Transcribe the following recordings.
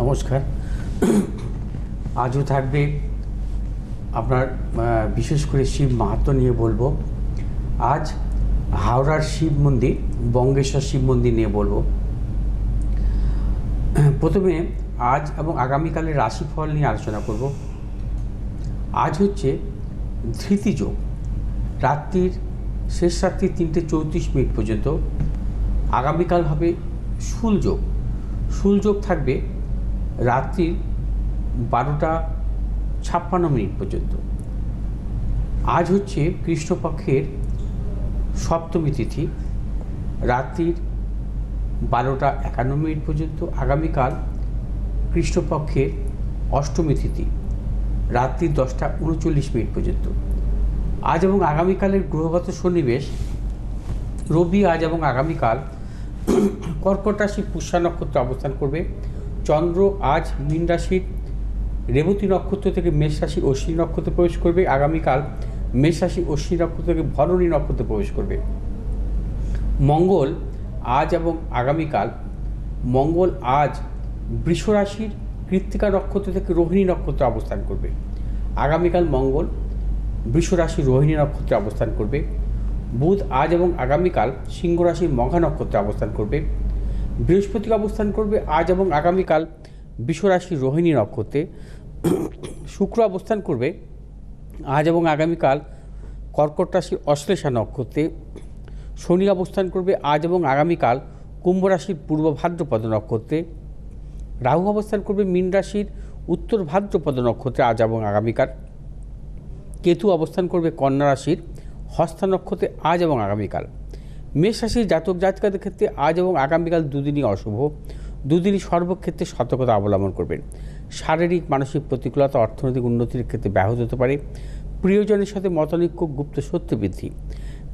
নমস্কার। আজও থাকবে আপনার বিশেষ করে শিব মাহাত্ম নিয়ে বলব। আজ হাওড়ার শিব মন্দির, বঙ্গেশ্বর শিব মন্দির নিয়ে বলব। প্রথমে আজ এবং আগামীকালের রাশিফল নিয়ে আলোচনা করব। আজ হচ্ছে ধৃতিযোগ রাত্রির শেষ রাত্রি তিনটে চৌত্রিশ মিনিট পর্যন্ত। আগামীকাল হবে শুলযোগ শুলযোগ থাকবে রাত্রির বারোটা ছাপ্পান্ন মিনিট পর্যন্ত। আজ হচ্ছে কৃষ্ণপক্ষের সপ্তমী তিথি। রাত্রির বারোটা একান্ন মিনিট পর্যন্ত আগামীকাল কৃষ্ণপক্ষের অষ্টমী তিথি, রাত্রি দশটা উনচল্লিশ মিনিট পর্যন্ত। আজ এবং আগামীকালের গ্রহগত সন্নিবেশ, রবি আজ এবং আগামীকাল কর্কট রাশি পুষ্যা নক্ষত্রে অবস্থান করবে। চন্দ্র আজ মীন রাশির রেবতী নক্ষত্র থেকে মেষ রাশি অশ্বিনী নক্ষত্রে প্রবেশ করবে। আগামীকাল মেষ রাশি অশ্বিনী নক্ষত্র থেকে ভরণী নক্ষত্রে প্রবেশ করবে। মঙ্গল আজ এবং আগামীকাল, মঙ্গল আজ বৃষ রাশির কৃত্তিকা নক্ষত্র থেকে রোহিণী নক্ষত্রে অবস্থান করবে। আগামীকাল মঙ্গল বৃষ রাশি রোহিণী নক্ষত্রে অবস্থান করবে। বুধ আজ এবং আগামীকাল সিংহ রাশির মঘা নক্ষত্রে অবস্থান করবে। বৃহস্পতি অবস্থান করবে আজ এবং আগামীকাল বিশ্বরাশি রোহিণী নক্ষত্রে শুক্র অবস্থান করবে আজ এবং আগামীকাল কর্কট রাশির অশ্লেষা নক্ষত্রে। শনি অবস্থান করবে আজ এবং আগামীকাল কুম্ভ রাশির পূর্ব ভাদ্রপদ নক্ষত্রে। রাহু অবস্থান করবে মীন রাশির উত্তর ভাদ্রপদ নক্ষত্রে আজ এবং আগামীকাল। কেতু অবস্থান করবে কন্যা রাশির হস্তা নক্ষত্রে আজ এবং আগামীকাল। মেষ রাশির জাতক জাতিকাদের ক্ষেত্রে আজ এবং আগামীকাল দুদিনই অশুভ। দুদিনই সর্বক্ষেত্রে সতর্কতা অবলম্বন করবেন। শারীরিক, মানসিক প্রতিকূলতা, অর্থনৈতিক উন্নতির ক্ষেত্রে ব্যাহত হতে পারে। প্রিয়জনের সাথে মতানৈক্য গুপ্ত সত্য বৃদ্ধি।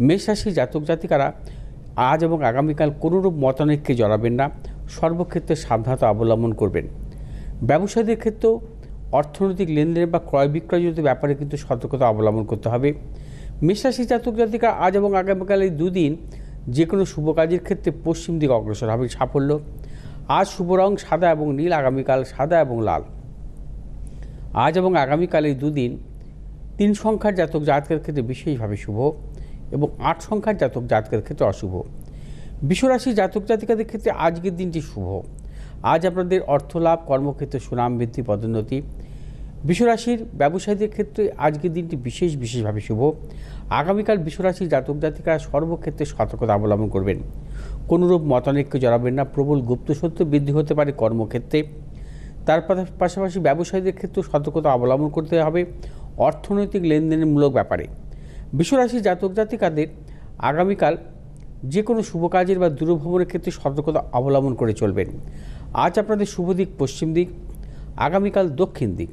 মেষ রাশির জাতক জাতিকারা আজ এবং আগামীকাল কোনোরূপ মতানৈক্যে জড়াবেন না। সর্বক্ষেত্রে সাবধানতা অবলম্বন করবেন। ব্যবসায়ীদের ক্ষেত্রেও অর্থনৈতিক লেনদেন বা ক্রয় বিক্রয়জনিত ব্যাপারে কিন্তু সতর্কতা অবলম্বন করতে হবে। মেষরাশি জাতক জাতিকা আজ এবং আগামীকাল এই দুদিন যে কোনো শুভ কাজের ক্ষেত্রে পশ্চিম দিকে অগ্রসর হবে। সাফল্য। আজ শুভ রং সাদা এবং নীল, আগামীকাল সাদা এবং লাল। আজ এবং আগামীকাল এই দুদিন তিন সংখ্যার জাতক জাতকের ক্ষেত্রে বিশেষভাবে শুভ এবং আট সংখ্যার জাতক জাতকের ক্ষেত্রে অশুভ। বিশ্বরাশি জাতক জাতিকাদের ক্ষেত্রে আজকের দিনটি শুভ। আজ আপনাদের অর্থলাভ, কর্মক্ষেত্রে সুনাম বৃদ্ধি, পদোন্নতি বিশ্বরাশির ব্যবসায়ীদের ক্ষেত্রে আজকের দিনটি বিশেষ বিশেষভাবে শুভ। আগামীকাল বিশ্বরাশির জাতক জাতিকারা সর্বক্ষেত্রে সতর্কতা অবলম্বন করবেন। কোনোরূপ মতানৈক্য জড়াবেন না, প্রবল গুপ্ত সত্য বৃদ্ধি হতে পারে কর্মক্ষেত্রে। তার পাশাপাশি ব্যবসায়ীদের ক্ষেত্রেও সতর্কতা অবলম্বন করতে হবে অর্থনৈতিক লেনদেনের মূলক ব্যাপারে। বিশ্বরাশির জাতক জাতিকাদের আগামীকাল যে কোনো শুভ কাজের বা দূরভ্রমণের ক্ষেত্রে সতর্কতা অবলম্বন করে চলবেন। আজ আপনাদের শুভ দিক, পশ্চিম দিক, আগামীকাল দক্ষিণ দিক।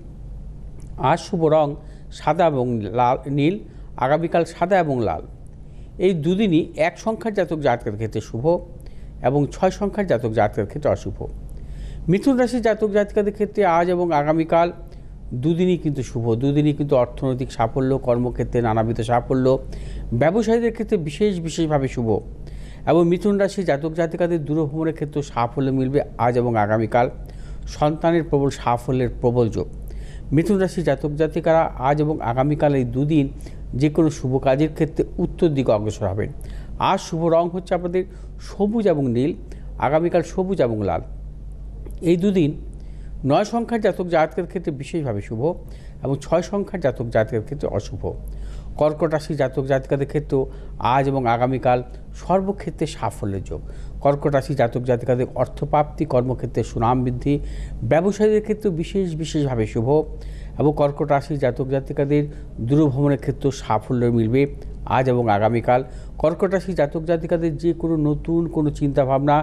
আজ শুভ রং সাদা এবং লাল, নীল, আগামীকাল সাদা এবং লাল। এই দুদিনই এক সংখ্যার জাতক জাতকের ক্ষেত্রে শুভ এবং ছয় সংখ্যার জাতক জাতকের ক্ষেত্রে অশুভ। মিথুন রাশির জাতক জাতিকাদের ক্ষেত্রে আজ এবং আগামীকাল দুদিনই কিন্তু শুভ, দুদিনই কিন্তু অর্থনৈতিক সাফল্য, কর্মক্ষেত্রে নানাবিধ সাফল্য, ব্যবসায়ীদের ক্ষেত্রে বিশেষ বিশেষভাবে শুভ এবং মিথুন রাশির জাতক জাতিকাদের দূরভ্রমণের ক্ষেত্রে সাফল্য মিলবে আজ এবং আগামীকাল। সন্তানের প্রবল সাফল্যের প্রবল যোগ। মিথুন রাশির জাতক জাতিকারা আজ এবং আগামীকাল এই দুদিন যে কোনো শুভ কাজের ক্ষেত্রে উত্তর দিকে অগ্রসর হবেন আজ শুভ রং হচ্ছে আপনাদের সবুজ এবং নীল, আগামীকাল সবুজ এবং লাল। এই দুদিন নয় সংখ্যার জাতক জাতকের ক্ষেত্রে বিশেষভাবে শুভ এবং ছয় সংখ্যার জাতক জাতকের ক্ষেত্রে অশুভ। কর্কট রাশি জাতক জাতিকাদের ক্ষেত্রেও আজ এবং আগামীকাল সর্বক্ষেত্রে সাফল্যের যোগ। কর্কট রাশি জাতক জাতিকাদের অর্থপ্রাপ্তি, কর্মক্ষেত্রে সুনাম বৃদ্ধি, ব্যবসায়ীদের ক্ষেত্রেও বিশেষ বিশেষভাবে শুভ এবং কর্কট রাশি জাতক জাতিকাদের দূরভ্রমণের ক্ষেত্রেও সাফল্য মিলবে আজ এবং আগামীকাল। কর্কট রাশি জাতক জাতিকাদের যে কোনো নতুন কোনো চিন্তাভাবনা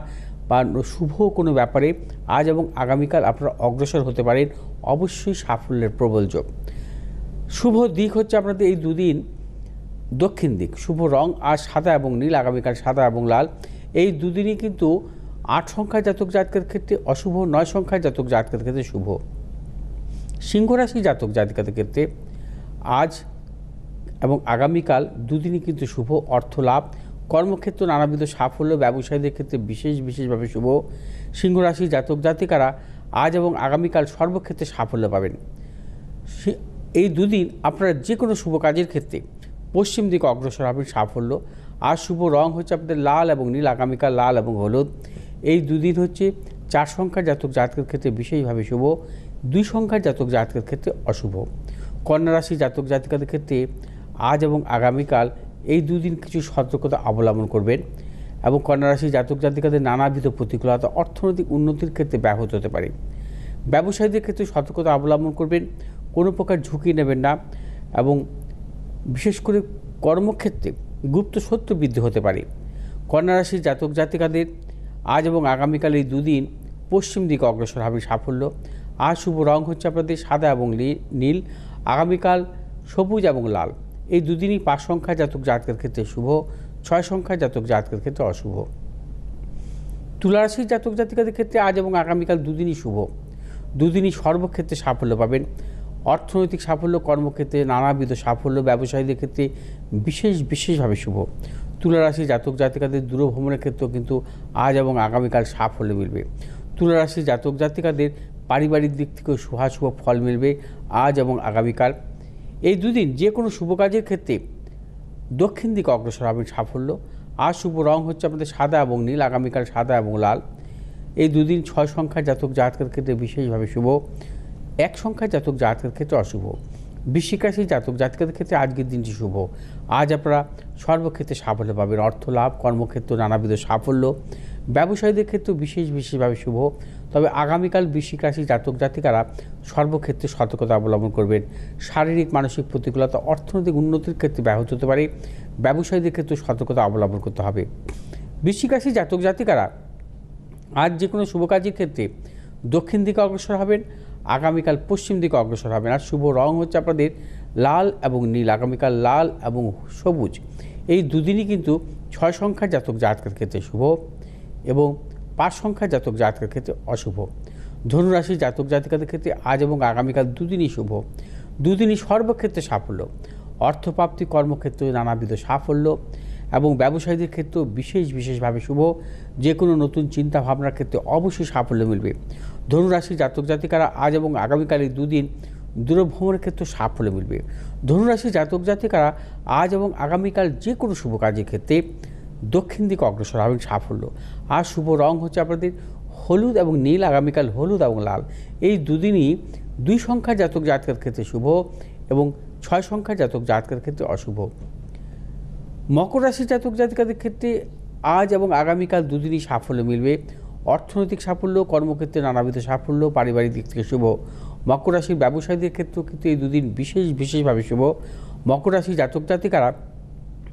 বা শুভ কোনো ব্যাপারে আজ এবং আগামীকাল আপনারা অগ্রসর হতে পারেন। অবশ্যই সাফল্যের প্রবল যোগ। শুভ দিক হচ্ছে আপনাদের এই দুদিন দক্ষিণ দিক, শুভ রং আজ সাদা এবং নীল, আগামীকাল সাদা এবং লাল। এই দুদিনই কিন্তু আট সংখ্যার জাতক জাতকের ক্ষেত্রে অশুভ, নয় সংখ্যার জাতক জাতকের ক্ষেত্রে শুভ। সিংহ রাশি জাতক জাতিকাদের ক্ষেত্রে আজ এবং আগামীকাল দুদিনই কিন্তু শুভ অর্থ লাভ কর্মক্ষেত্র নানাবিধ সাফল্য, ব্যবসায়ীদের ক্ষেত্রে বিশেষ, বিশেষভাবে শুভ। সিংহ রাশি জাতক জাতিকারা আজ এবং আগামীকাল সর্বক্ষেত্রে সাফল্য পাবেন। এই দুদিন আপনারা যে কোনো শুভ কাজের ক্ষেত্রে পশ্চিম দিকে অগ্রসর হবেন সাফল্য। আর শুভ রং হচ্ছে আপনাদের লাল এবং নীল, আগামীকাল লাল এবং হলুদ। এই দুদিন হচ্ছে চার সংখ্যার জাতক জাতকের ক্ষেত্রে বিশেষভাবে শুভ, দুই সংখ্যার জাতক জাতকের ক্ষেত্রে অশুভ। কন্যা রাশি জাতক জাতিকাদের ক্ষেত্রে আজ এবং আগামীকাল এই দুদিন কিছু সতর্কতা অবলম্বন করবেন এবং কন্যা রাশি জাতক জাতিকাদের নানাবিধ প্রতিকূলতা, অর্থনৈতিক উন্নতির ক্ষেত্রে ব্যাহত হতে পারে। ব্যবসায়ীদের ক্ষেত্রে সতর্কতা অবলম্বন করবেন, কোনো প্রকার ঝুঁকি নেবেন না এবং বিশেষ করে কর্মক্ষেত্রে গুপ্ত সত্য বৃদ্ধি হতে পারে। কন্যা রাশির জাতক জাতিকাদের আজ এবং আগামীকাল এই দুদিন পশ্চিম দিকে অগ্রসর হবে সাফল্য। আজ শুভ রং হচ্ছে আপনাদের সাদা এবং নীল। আগামীকাল সবুজ এবং লাল। এই দুদিনই পাঁচ সংখ্যা জাতক জাতকের ক্ষেত্রে শুভ, ছয় সংখ্যা জাতক জাতকের ক্ষেত্রে অশুভ। তুলারাশির জাতক জাতিকাদের ক্ষেত্রে আজ এবং আগামীকাল দুদিনই শুভ। দুদিনই সর্বক্ষেত্রে সাফল্য পাবেন। অর্থনৈতিক সাফল্য কর্মক্ষেত্রে নানাবিধ সাফল্য, ব্যবসায়ীদের ক্ষেত্রে বিশেষ, বিশেষভাবে শুভ। তুলারাশি জাতক জাতিকাদের দূরভ্রমণের ক্ষেত্রেও কিন্তু আজ এবং আগামীকাল সাফল্য মিলবে। তুলারাশি জাতক জাতিকাদের পারিবারিক দিক থেকেও শুভাশুভ ফল মিলবে আজ এবং আগামীকাল। এই দুদিন যে কোনো শুভ কাজের ক্ষেত্রে দক্ষিণ দিকে অগ্রসর হবেন সাফল্য। আজ শুভ রং হচ্ছে আমাদের সাদা এবং নীল, আগামীকাল সাদা এবং লাল। এই দুদিন ছয় সংখ্যার জাতক জাতকের ক্ষেত্রে বিশেষভাবে শুভ। এক সংখ্যার জাতক জাতকের ক্ষেত্রে অশুভ। বৃশ্চিক রাশির জাতক জাতকের ক্ষেত্রে আজকের দিনটি শুভ। আজ আপনারা সর্বক্ষেত্রে সাফল্য পাবেন। অর্থ লাভ, কর্মক্ষেত্র নানাবিধ সাফল্য। ব্যবসায়ীদের ক্ষেত্রেও বিশেষ বিশেষভাবে শুভ। তবে আগামীকাল বৃশ্চিক রাশি জাতক জাতিকারা সর্বক্ষেত্রে সতর্কতা অবলম্বন করবেন। শারীরিক, মানসিক প্রতিকূলতা, অর্থনৈতিক উন্নতির ক্ষেত্রে ব্যাহত হতে পারে। ব্যবসায়ীদের ক্ষেত্রে সতর্কতা অবলম্বন করতে হবে। বৃশ্চিক রাশি জাতক জাতিকারা আজ যে কোনো শুভ কাজের ক্ষেত্রে দক্ষিণ দিকে অগ্রসর হবেন। আগামীকাল পশ্চিম দিকে অগ্রসর হবেন আর শুভ রং হচ্ছে আপনাদের লাল এবং নীল। আগামীকাল লাল এবং সবুজ। এই দুদিনই কিন্তু ছয় সংখ্যার জাতক জাতকের ক্ষেত্রে শুভ এবং পাঁচ সংখ্যার জাতক জাতকের ক্ষেত্রে অশুভ। ধনুরাশি জাতক জাতিকাদের ক্ষেত্রে আজ এবং আগামীকাল দুদিনই শুভ। দুদিনই সর্বক্ষেত্রে সাফল্য। অর্থপ্রাপ্তি কর্মক্ষেত্রে নানাবিধ সাফল্য এবং ব্যবসায়ীদের ক্ষেত্রেও বিশেষ বিশেষভাবে শুভ। যে কোনো নতুন চিন্তা ভাবনার ক্ষেত্রে অবশ্যই সাফল্য মিলবে। ধনুরাশি জাতক জাতিকারা আজ এবং আগামীকাল এই দুদিন দূরভ্রমণের ক্ষেত্রে সাফল্য মিলবে। ধনুরাশি জাতক জাতিকারা আজ এবং আগামীকাল যে কোনো শুভ কাজের ক্ষেত্রে দক্ষিণ দিকে অগ্রসর হবেন সাফল্য। আর শুভ রং হচ্ছে আপনাদের হলুদ এবং নীল, আগামীকাল হলুদ এবং লাল। এই দুদিনই দুই সংখ্যার জাতক জাতকের ক্ষেত্রে শুভ এবং ছয় সংখ্যার জাতক জাতকের ক্ষেত্রে অশুভ। মকর রাশি জাতক জাতিকাদের ক্ষেত্রে আজ এবং আগামীকাল দুদিনই সাফল্য মিলবে। অর্থনৈতিক সাফল্য, কর্মক্ষেত্রে নানাবিধ সাফল্য, পারিবারিক দিক থেকে শুভ। মকর রাশির ব্যবসায়ীদের ক্ষেত্রেও কিন্তু এই দুদিন বিশেষ, বিশেষভাবে শুভ। মকর রাশি জাতক, জাতিকারা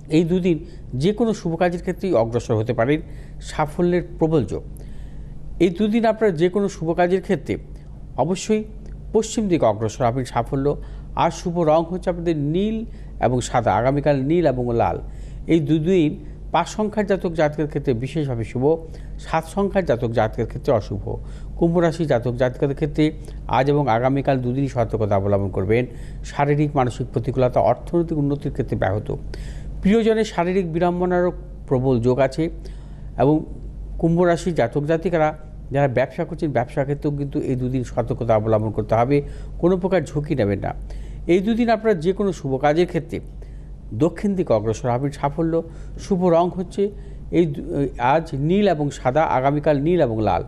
এই দুদিন যে কোনো শুভ কাজের ক্ষেত্রেই অগ্রসর হতে পারেন। সাফল্যের প্রবল যোগ। এই দুদিন আপনারা যে কোনো শুভ কাজের ক্ষেত্রে অবশ্যই পশ্চিম দিকে অগ্রসর হবেন সাফল্য। আর শুভ রং হচ্ছে আপনাদের নীল এবং সাদা। আগামীকাল নীল এবং লাল। এই দুদিন পাঁচ সংখ্যার জাতক জাতকের ক্ষেত্রে বিশেষভাবে শুভ, সাত সংখ্যার জাতক জাতকের ক্ষেত্রে অশুভ। কুম্ভ রাশি জাতক জাতকের ক্ষেত্রে আজ এবং আগামীকাল দুদিনই সতর্কতা অবলম্বন করবেন। শারীরিক, মানসিক প্রতিকূলতা, অর্থনৈতিক উন্নতির ক্ষেত্রে ব্যাহত। প্রিয়জনের শারীরিক বিড়ম্বনারও প্রবল যোগ আছে এবং কুম্ভ রাশির জাতক জাতিকারা যারা ব্যবসা করছেন, ব্যবসা ক্ষেত্রেও কিন্তু এই দুদিন সতর্কতা অবলম্বন করতে হবে। কোনো প্রকার ঝুঁকি নেবেন না। এই দুদিন আপনারা যে কোনো শুভ কাজের ক্ষেত্রে দক্ষিণ দিকে অগ্রসর হবেন সাফল্য। শুভ রং হচ্ছে এই আজ নীল এবং সাদা, আগামীকাল নীল এবং লাল।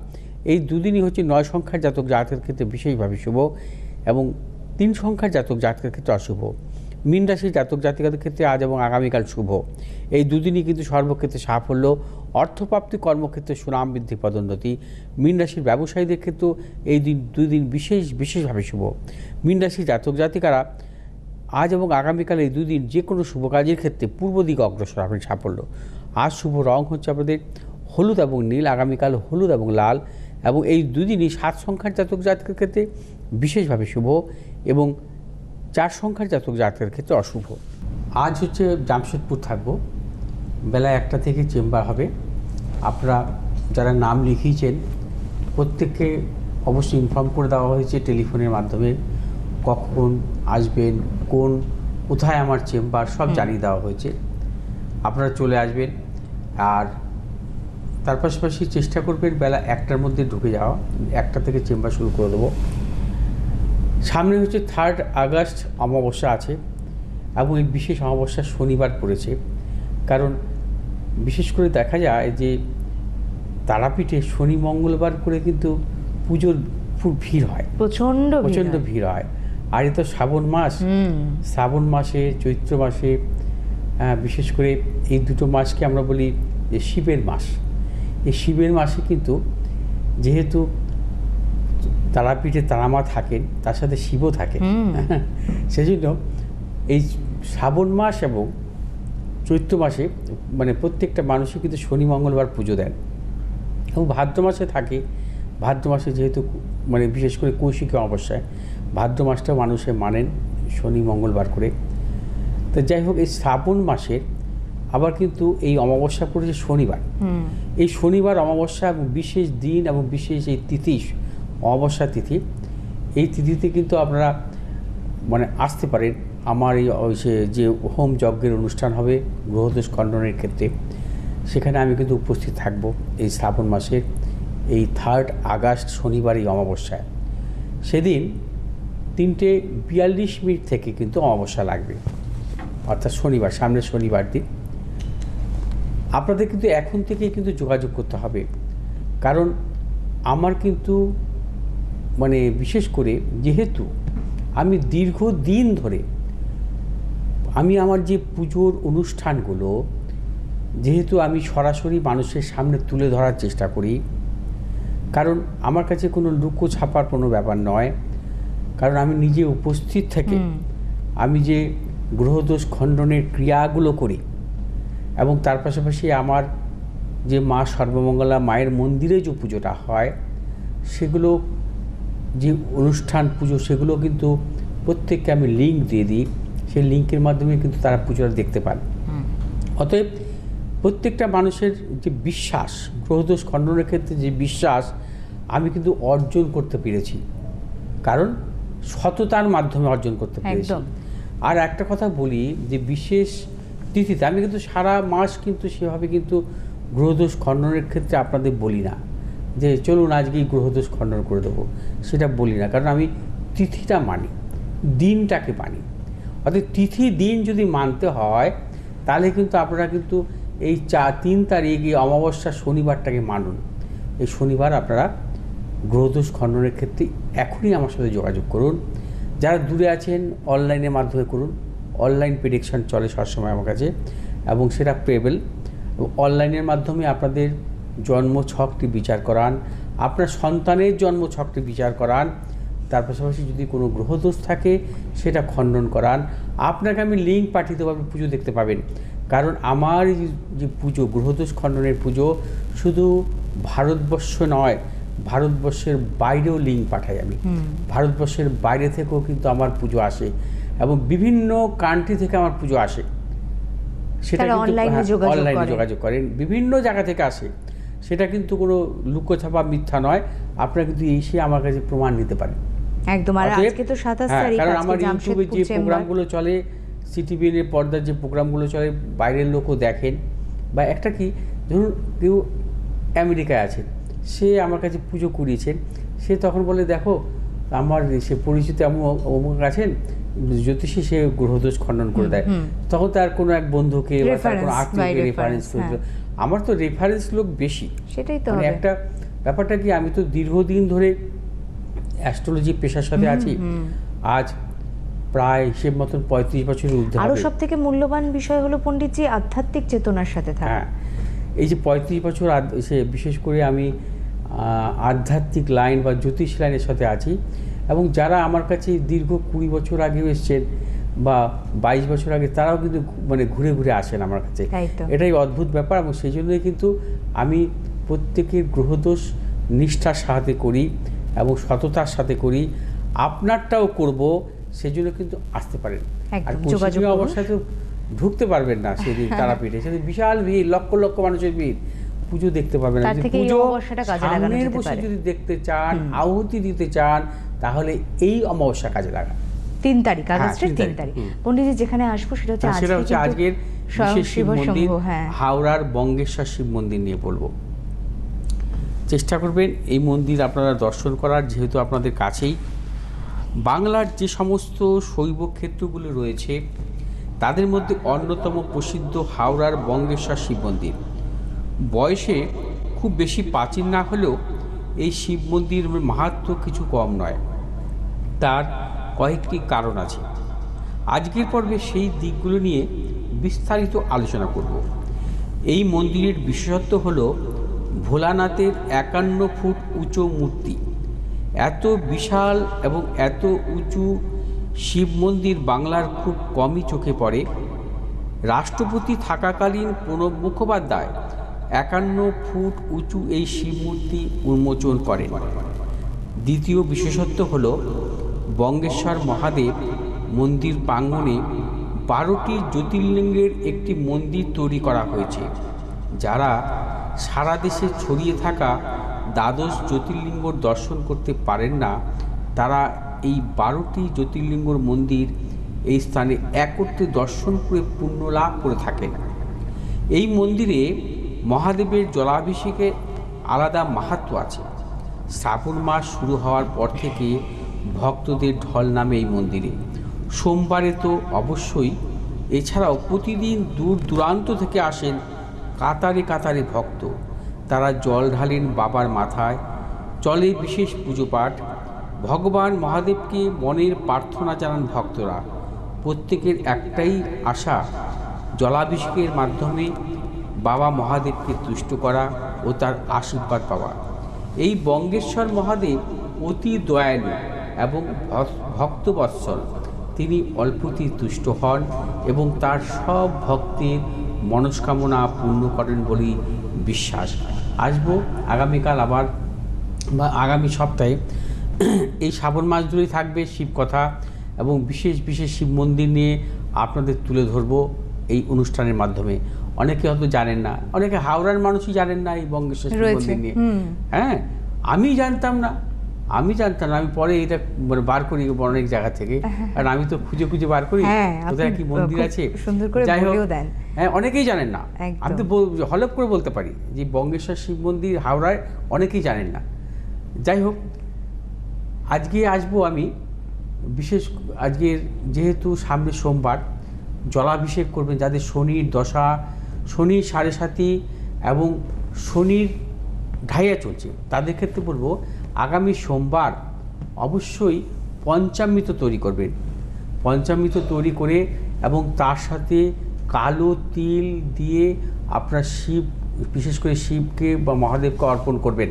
এই দুদিনই হচ্ছে নয় সংখ্যার জাতক জাতকের ক্ষেত্রে বিশেষভাবে শুভ এবং তিন সংখ্যার জাতক জাতকের ক্ষেত্রে অশুভ। মীন রাশির জাতক জাতিকাদের ক্ষেত্রে আজ এবং আগামীকাল শুভ। এই দুদিনই কিন্তু সর্বক্ষেত্রে সাফল্য, অর্থপ্রাপ্তি, কর্মক্ষেত্রে সুনাম বৃদ্ধি, পদোন্নতি। মীন রাশির ব্যবসায়ীদের ক্ষেত্রেও এই দিন দুদিন বিশেষ বিশেষভাবে শুভ। মীন রাশির জাতক জাতিকারা আজ এবং আগামীকাল এই দুদিন যে কোনো শুভ কাজের ক্ষেত্রে পূর্ব দিকে অগ্রসর হবেন সাফল্য। আজ শুভ রং হচ্ছে আপনাদের হলুদ এবং নীল, আগামীকাল হলুদ এবং লাল এবং এই দুদিনই সাত সংখ্যার জাতক জাতকের ক্ষেত্রে বিশেষভাবে শুভ এবং চার সংখ্যার জাতক জাতকের ক্ষেত্রে অশুভ। আজ হচ্ছে জামশেদপুর থাকব। বেলা একটা থেকে চেম্বার হবে। আপনারা যারা নাম লিখিয়েছেন, প্রত্যেককে অবশ্যই ইনফর্ম করে দেওয়া হয়েছে টেলিফোনের মাধ্যমে কখন আসবেন কোন কোথায় আমার চেম্বার সব জানিয়ে দেওয়া হয়েছে। আপনারা চলে আসবেন আর তার পাশাপাশি চেষ্টা করবেন বেলা একটার মধ্যে ঢুকে যাওয়া একটা থেকে চেম্বার শুরু করে দেবো। সামনে হচ্ছে থার্ড আগস্ট অমাবস্যা আছে এবং এই বিশেষ অমাবস্যা শনিবার পড়েছে। কারণ বিশেষ করে দেখা যায় যে তারাপীঠে শনি মঙ্গলবার করে কিন্তু পুজোর খুব ভিড় হয়। প্রচণ্ড প্রচণ্ড ভিড় হয়। আর তো শ্রাবণ মাস শ্রাবণ মাসে চৈত্র মাসে বিশেষ করে এই দুটো মাসকে আমরা বলি যে শিবের মাস। এই শিবের মাসে কিন্তু যেহেতু তারাপীঠে তারামা থাকেন তার সাথে শিবও হুম। সেজন্য এই শ্রাবণ মাস এবং চৈত্র মাসে মানে প্রত্যেকটা মানুষই কিন্তু শনি মঙ্গলবার পুজো দেন। এবং ভাদ্র মাসে থাকে। ভাদ্র মাসে যেহেতু মানে বিশেষ করে কৌশিক অমাবস্যায় ভাদ্র মাসটা মানুষে মানেন শনি মঙ্গলবার করে। তো যাই হোক এই শ্রাবণ মাসের আবার কিন্তু এই অমাবস্যা পড়েছে শনিবার। এই শনিবার অমাবস্যা এবং বিশেষ দিন এবং বিশেষ এই তিথি অমাবস্যা তিথি এই তিথিতে কিন্তু আপনারা মানে আসতে পারেন। আমার এই যে হোম যজ্ঞের অনুষ্ঠান হবে গ্রহদোষ খণ্ডনের ক্ষেত্রে। সেখানে আমি কিন্তু উপস্থিত থাকব এই শ্রাবণ মাসের এই থার্ড আগস্ট শনিবার এই অমাবস্যায়। সেদিন তিনটে বিয়াল্লিশ মিনিট থেকে কিন্তু অমাবস্যা লাগবে। অর্থাৎ শনিবার, সামনের শনিবার দিন। আপনাদের কিন্তু এখন থেকেই কিন্তু যোগাযোগ করতে হবে। কারণ আমার কিন্তু মানে বিশেষ করে যেহেতু আমি দীর্ঘদিন ধরে আমি আমার যে পুজোর অনুষ্ঠানগুলো, যেহেতু আমি সরাসরি মানুষের সামনে তুলে ধরার চেষ্টা করি, কারণ আমার কাছে কোনো লুকো ছাপার কোনো ব্যাপার নয়। কারণ আমি নিজে উপস্থিত থেকে আমি যে গ্রহদোষ খণ্ডনের ক্রিয়াগুলো করি এবং তার পাশাপাশি আমার যে মা সর্বমঙ্গলা মায়ের মন্দিরে যে পুজোটা হয় সেগুলো যে অনুষ্ঠান পুজো সেগুলো কিন্তু প্রত্যেককে আমি লিঙ্ক দিয়ে দিই। সেই লিঙ্কের মাধ্যমে কিন্তু তারা পুজোটা দেখতে পান। অতএব প্রত্যেকটা মানুষের যে বিশ্বাস গ্রহদোষ খণ্ডনের ক্ষেত্রে যে বিশ্বাস আমি কিন্তু অর্জন করতে পেরেছি। কারণ সততার মাধ্যমে অর্জন করতে পেরেছি। আর একটা কথা বলি যে বিশেষ তিথিতে আমি কিন্তু সারা মাস কিন্তু সেভাবে কিন্তু গ্রহদোষ খণ্ডনের ক্ষেত্রে আপনাদের বলি না। যে চলুন আজকেই গ্রহদোষ খণ্ডন করে দেবো সেটা বলি না। কারণ আমি তিথিটা মানি দিনটাকে মানি। অর্থাৎ তিথি দিন যদি মানতে হয় তাহলে কিন্তু আপনারা কিন্তু এই চা তিন তারিখ এই অমাবস্যা শনিবারটাকে মানুন। এই শনিবার আপনারা গ্রহদোষ খণ্ডনের ক্ষেত্রে এখনই আমার সাথে যোগাযোগ করুন। যারা দূরে আছেন, অনলাইনের মাধ্যমে করুন। অনলাইন প্রেডিকশন চলে সবসময় আমার কাছে এবং সেটা পেবেল অনলাইনের মাধ্যমে আপনাদের জন্ম ছকটি বিচার করান। আপনার সন্তানের জন্ম ছকটি বিচার করান। তার পাশাপাশি যদি কোনো গ্রহদোষ থাকে, সেটা খণ্ডন করান। আপনাকে আমি লিঙ্ক পাঠিয়ে দেবো, আপনি পুজো দেখতে পাবেন। কারণ আমার যে পুজো, গ্রহদোষ খণ্ডনের পুজো শুধু ভারতবর্ষ নয় ভারতবর্ষের বাইরেও লিঙ্ক পাঠাই আমি। ভারতবর্ষের বাইরে থেকেও কিন্তু আমার পুজো আসে এবং বিভিন্ন কান্ট্রি থেকে আমার পুজো আসে। তারা online এ যোগাযোগ অনলাইনে যোগাযোগ করেন। বিভিন্ন জায়গা থেকে আসে। সেটা কিন্তু কোনো লুকোছাপা মিথ্যা নয়। আপনারা কিন্তু এসে আমার কাছে প্রমাণ নিতে পারেন। একদম আর আজকে তো সাতাশ হ্যাঁ, তারিখ কারণ আমার ইউটিউবে যে প্রোগ্রামগুলো চলে সিটিভিএন এর পর্দার যে প্রোগ্রামগুলো চলে বাইরের লোকও দেখেন। বা একটা কি ধরুন কেউ আমেরিকায় আছে সে আমার কাছে পুজো করিয়েছেন সে তখন বলে দেখো আমার সে পরিচিত এমন অমুক আছেন জ্যোতিষী সে গ্রহদোষ খণ্ডন করে দেয়। তখন তার কোনো এক বন্ধুকে বা তার কোনো আত্মীয়কে রেফারেন্স হ্যাঁ। আমার তো রেফারেন্স লোক বেশি। সেটাই তো মানে একটা ব্যাপারটা কি আমি তো দীর্ঘদিন ধরে অ্যাস্ট্রোলজি পেশার সাথে আছি। আজ প্রায় হিসেব মতন পঁয়ত্রিশ বছরের ঊর্ধ্বে আরও সব থেকে মূল্যবান বিষয় হলো পণ্ডিতজি আধ্যাত্মিক চেতনার সাথে থাকা। হ্যাঁ। এই যে পঁয়ত্রিশ বছর সে বিশেষ করে আমি আধ্যাত্মিক লাইন বা জ্যোতিষ লাইনের সাথে আছি এবং যারা আমার কাছে দীর্ঘ কুড়ি বছর আগেও এসছেন বা বাইশ বছর আগে তারাও কিন্তু মানে ঘুরে ঘুরে আসেন আমার কাছে। এটাই অদ্ভুত ব্যাপার এবং সেই জন্যই কিন্তু আমি প্রত্যেকের গ্রহদোষ নিষ্ঠার সাথে করি এবং সততার সাথে করি। আপনারটাও করব সেজন্য কিন্তু আসতে পারেন। আর অবস্থায় তো ঢুকতে পারবেন না সেদিন তারাপীঠে। সেদিন বিশাল ভিড় লক্ষ লক্ষ মানুষের ভিড়। পুজো দেখতে পারবেন না। পুজো সামনের বসে যদি দেখতে চান আহুতি দিতে চান তাহলে এই অমাবস্যা কাজে লাগান। তিন তারিখ হ্যাঁ, আগস্টের তিন তারিখ। পণ্ডিতজি যেখানে আসব সেটা হচ্ছে সেটা হচ্ছে আজকের বিশেষ শিব শিব মন্দির হ্যাঁ। হাওড়ার বঙ্গেশ্বর শিব মন্দির নিয়ে বলব। চেষ্টা করবেন এই মন্দির আপনারা দর্শন করার যেহেতু আপনাদের কাছেই। বাংলার যে সমস্ত শৈব ক্ষেত্রগুলো রয়েছে তাদের মধ্যে অন্যতম প্রসিদ্ধ হাওড়ার বঙ্গেশ্বর শিব মন্দির। বয়সে খুব বেশি প্রাচীন না হলেও এই শিব মন্দির মাহাত্ম কিছু কম নয়। তার কয়েকটি কারণ আছে। আজকের পর্বে সেই দিকগুলো নিয়ে বিস্তারিত আলোচনা করব। এই মন্দিরের বিশেষত্ব হল ভোলানাথের একান্ন ফুট উঁচু মূর্তি। এত বিশাল এবং এত উঁচু শিব মন্দির বাংলার খুব কমই চোখে পড়ে। রাষ্ট্রপতি থাকাকালীন প্রণব মুখোপাধ্যায় একান্ন ফুট উঁচু এই শিব মূর্তি উন্মোচন করেন। দ্বিতীয় বিশেষত্ব হল, বঙ্গেশ্বর মহাদেব মন্দির প্রাঙ্গণে বারোটি জ্যোতির্লিঙ্গের একটি মন্দির তৈরি করা হয়েছে, যারা সারা দেশে ছড়িয়ে থাকা দ্বাদশ জ্যোতির্লিঙ্গ দর্শন করতে পারেন না, তারা এই বারোটি জ্যোতির্লিঙ্গর মন্দির এই স্থানে একত্রে দর্শন করে পুণ্য লাভ করে থাকেন। এই মন্দিরে মহাদেবের জলাভিষেকে আলাদা মাহাত্ম আছে। শ্রাবণ মাস শুরু হওয়ার পর থেকে ভক্তদের ঢল নামে এই মন্দিরে। সোমবারে তো অবশ্যই, এছাড়াও প্রতিদিন দূর দূরান্ত থেকে আসেন কাতারে কাতারে ভক্ত। তারা জল ঢালেন বাবার মাথায়, চলে বিশেষ পুজো পাঠ। ভগবান মহাদেবকে মনের প্রার্থনা জানান ভক্তরা। প্রত্যেকের একটাই আশা, জলাভিষেকের মাধ্যমে বাবা মহাদেবকে তুষ্ট করা ও তার আশীর্বাদ পাওয়া। এই বঙ্গেশ্বর মহাদেব অতি দয়ালু এবং ভক- ভক্তবৎসল। তিনি অল্পতেই তুষ্ট হন এবং তার সব ভক্তের মনস্কামনা পূর্ণ করেন বলেই বিশ্বাস। আসব আগামীকাল আবার বা আগামী সপ্তাহে। এই শ্রাবণ মাস জুড়েই থাকবে শিব কথা এবং বিশেষ বিশেষ শিব মন্দির নিয়ে আপনাদের তুলে ধরবো এই অনুষ্ঠানের মাধ্যমে। অনেকে হয়তো জানেন না অনেকে হাওড়ার মানুষই জানেন না এই বঙ্গেশ্বর শিব মন্দির নিয়ে। হ্যাঁ আমি জানতাম না আমি জানতাম না আমি পরে এটা মানে বার করি অনেক জায়গা থেকে আর আমি তো খুঁজে খুঁজে বার করি হ্যাঁ, কোথায় কি মন্দির আছে যাই হোক, হ্যাঁ অনেকেই জানেন না। আমি তো হলপ করে বলতে পারি যে বঙ্গেশ্বর শিব মন্দির হাওড়ায় অনেকেই জানেন না। যাই হোক আজকে আসব আমি বিশেষ আজকের যেহেতু সামনে সোমবার জলাভিষেক করবেন যাদের শনির দশা শনির সাড়ে সাথী এবং শনির ঢাইয়া চলছে। তাদের ক্ষেত্রে বলব, আগামী সোমবার অবশ্যই পঞ্চামৃত তৈরি করবেন। পঞ্চামৃত তৈরি করে এবং তার সাথে কালো তিল দিয়ে আপনার শিব, বিশেষ করে শিবকে বা মহাদেবকে অর্পণ করবেন।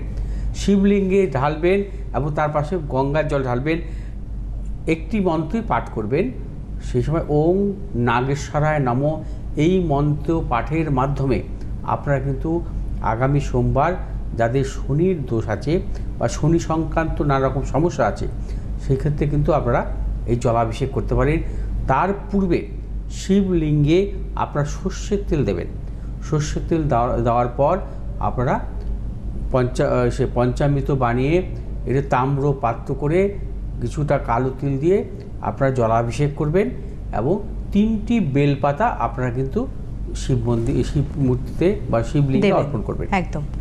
শিবলিঙ্গে ঢালবেন এবং তার পাশে গঙ্গার জল ঢালবেন। একটি মন্ত্রই পাঠ করবেন। সেই সময় ওম নাগেশ্বরায় নম এই মন্ত্র পাঠের মাধ্যমে আপনারা কিন্তু আগামী সোমবার যাদের শনির দোষ আছে বা শনি সংক্রান্ত নানা রকম সমস্যা আছে, সেক্ষেত্রে কিন্তু আপনারা এই জলাভিষেক করতে পারেন। তার পূর্বে শিবলিঙ্গে আপনারা সর্ষের তেল দেবেন। সর্ষের তেল দেওয়ার পর আপনারা পঞ্চা সে পঞ্চামৃত বানিয়ে এটা তাম্র পাত্র করে কিছুটা কালো তিল দিয়ে আপনারা জলাভিষেক করবেন এবং তিনটি বেলপাতা আপনারা কিন্তু শিব মন্দির শিব মূর্তিতে বা শিবলিঙ্গে অর্পণ করবেন। একদম।